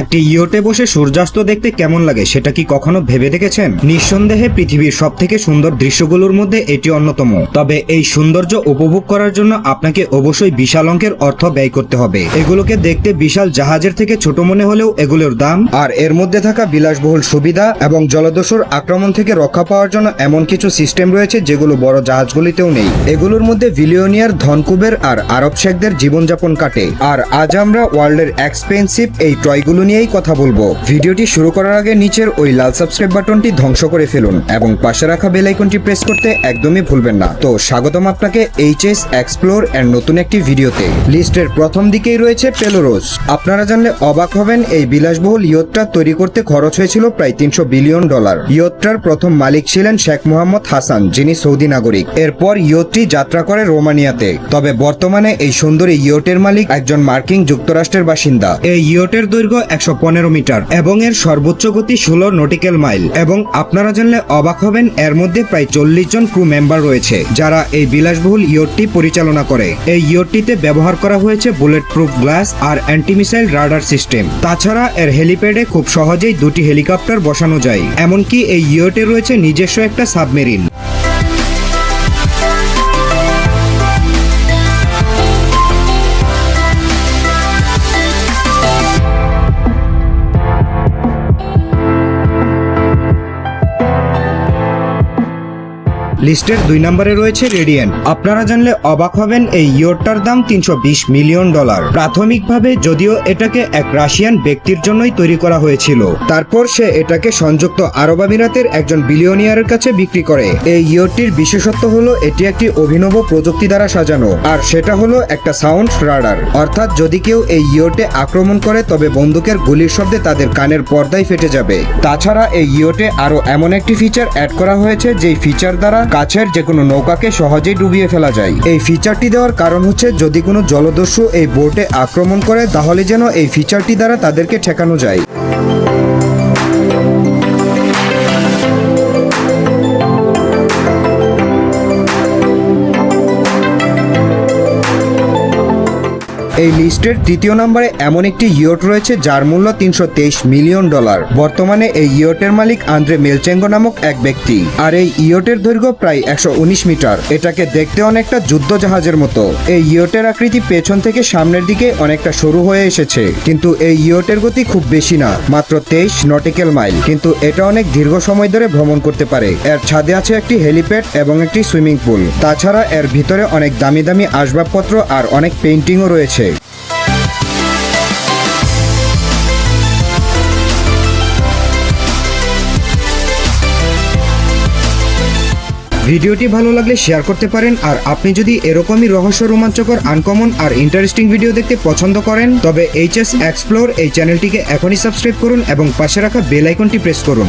একটি ইয়োটে বসে সূর্যাস্ত দেখতে কেমন লাগে সেটা কি কখনো ভেবে দেখেছেন? নিঃসন্দেহে পৃথিবীর সব থেকে সুন্দর দৃশ্যগুলোর মধ্যে এটি অন্যতম। তবে এই সৌন্দর্য উপভোগ করার জন্য আপনাকে অবশ্যই বিশাল অঙ্কের অর্থ ব্যয় করতে হবে। এগুলোকে দেখতে বিশাল জাহাজের থেকে ছোট মনে হলেও এগুলোর দাম আর এর মধ্যে থাকা বিলাসবহুল সুবিধা এবং জলদস্যুর আক্রমণ থেকে রক্ষা পাওয়ার জন্য এমন কিছু সিস্টেম রয়েছে যেগুলো বড় জাহাজগুলিতেও নেই। এগুলোর মধ্যে ভিলিয়নিয়ার ধনকুবের আর আরব শেখদের জীবনযাপন কাটে। আর আজ আমরা ওয়ার্ল্ডের এক্সপেন্সিভ এই টয়গুলো নিয়েই কথা বলব। ভিডিওটি শুরু করার আগে নিচের ওই লাল সাবস্ক্রাইব বাটনটি ধ্বংস করে ফেলুন এবং পাশে রাখা বেল আইকনটি প্রেস করতে একদমই ভুলবেন না। তো স্বাগতম আপনাকে এইচএস এক্সপ্লোর এর নতুন একটি ভিডিওতে। লিস্টের প্রথম দিকেই রয়েছে পেলোরোস আপনারা জানলে অবাক হবেন, এই বিলাসবহুল ইয়টটা তৈরি করতে খরচ হয়েছিল প্রায় তিনশো বিলিয়ন ডলার। ইয়টটার প্রথম মালিক ছিলেন শেখ মোহাম্মদ হাসান, যিনি সৌদি নাগরিক। এরপর ইয়টটি যাত্রা করে রোমানিয়াতে। তবে বর্তমানে এই সুন্দরী ইয়টের মালিক একজন মার্কিন যুক্তরাষ্ট্রের বাসিন্দা। এই ইয়টের দৈর্ঘ্য একশো পনেরো মিটার এবং এর সর্বোচ্চ গতি ষোলো নটিক্যাল মাইল এবং আপনারা জানলে অবাক হবেন, এর মধ্যে প্রায় চল্লিশ জন ক্রু মেম্বার রয়েছে যারা এই বিলাসবহুল ইয়টটি পরিচালনা করে। এই ইয়টটিতে ব্যবহার করা হয়েছে বুলেট প্রুফ গ্লাস আর অ্যান্টিমিসাইল রাডার সিস্টেম তাছাড়া এর হেলিপ্যাডে খুব সহজেই দুটি হেলিকপ্টার বসানো যায়। এমনকি এই ইয়টে রয়েছে নিজস্ব একটা সাবমেরিন লিস্টের দুই নম্বরে রয়েছে রেডিয়েন্ট। আপনারা জানলে অবাক হবেন, এই ইয়টটার দাম তিনশো বিশ মিলিয়ন ডলার। প্রাথমিকভাবে যদিও এটাকে এক রাশিয়ান ব্যক্তির জন্যই তৈরি করা হয়েছিল, তারপর সে এটাকে সংযুক্ত আরব আমিরাতের একজন বিলিয়নিয়ারের কাছে বিক্রি করে। এই ইয়টটির বিশেষত্ব হলো, এটি একটি অভিনব প্রযুক্তি দ্বারা সাজানো, আর সেটা হলো একটা সাউন্ড রাডার। অর্থাৎ যদি কেউ এই ইয়টে আক্রমণ করে, তবে বন্দুকের গুলির শব্দে তাদের কানের পর্দায় ফেটে যাবে। তাছাড়া এই ইয়টে আরও এমন একটি ফিচার অ্যাড করা হয়েছে, যেই ফিচার দ্বারা কাছের যে কোনো নৌকাকে সহজেই ডুবিয়ে ফেলা যায়। এই ফিচারটি দেওয়ার কারণ হচ্ছে, যদি কোনো জলদস্যু এই বোটে আক্রমণ করে, তাহলে যেন এই ফিচারটি দ্বারা তাদেরকে ঠেকানো যায়। এই লিস্টের তৃতীয় নম্বরে এমন একটি ইয়ট রয়েছে যার মূল্য তিনশো তেইশ মিলিয়ন ডলার। বর্তমানে এই ইয়টের মালিক আন্দ্রে মেলচেঙ্গো নামক এক ব্যক্তি। আর এই ইয়টের দৈর্ঘ্য প্রায় একশো উনিশ মিটার। এটাকে দেখতে অনেকটা যুদ্ধ জাহাজের মতো। এই ইয়টের আকৃতি পেছন থেকে সামনের দিকে অনেকটা সরু হয়ে এসেছে। কিন্তু এই ইয়টের গতি খুব বেশি না, মাত্র তেইশ নটিক্যাল মাইল। কিন্তু এটা অনেক দীর্ঘ সময় ধরে ভ্রমণ করতে পারে। এর ছাদে আছে একটি হেলিপ্যাড এবং একটি সুইমিং পুল। তাছাড়া এর ভিতরে অনেক দামি দামি আসবাবপত্র আর অনেক পেন্টিংও রয়েছে। ভিডিওটি ভালো লাগলে শেয়ার করতে পারেন, আর আপনি যদি এরকমই রহস্য, রোমাঞ্চকর আনকমন আর ইন্টারেস্টিং ভিডিও দেখতে পছন্দ করেন, তবে এইচএস এক্সপ্লোর এই চ্যানেলটিকে এখনই সাবস্ক্রাইব করুন এবং পাশে রাখা বেল আইকনটি প্রেস করুন।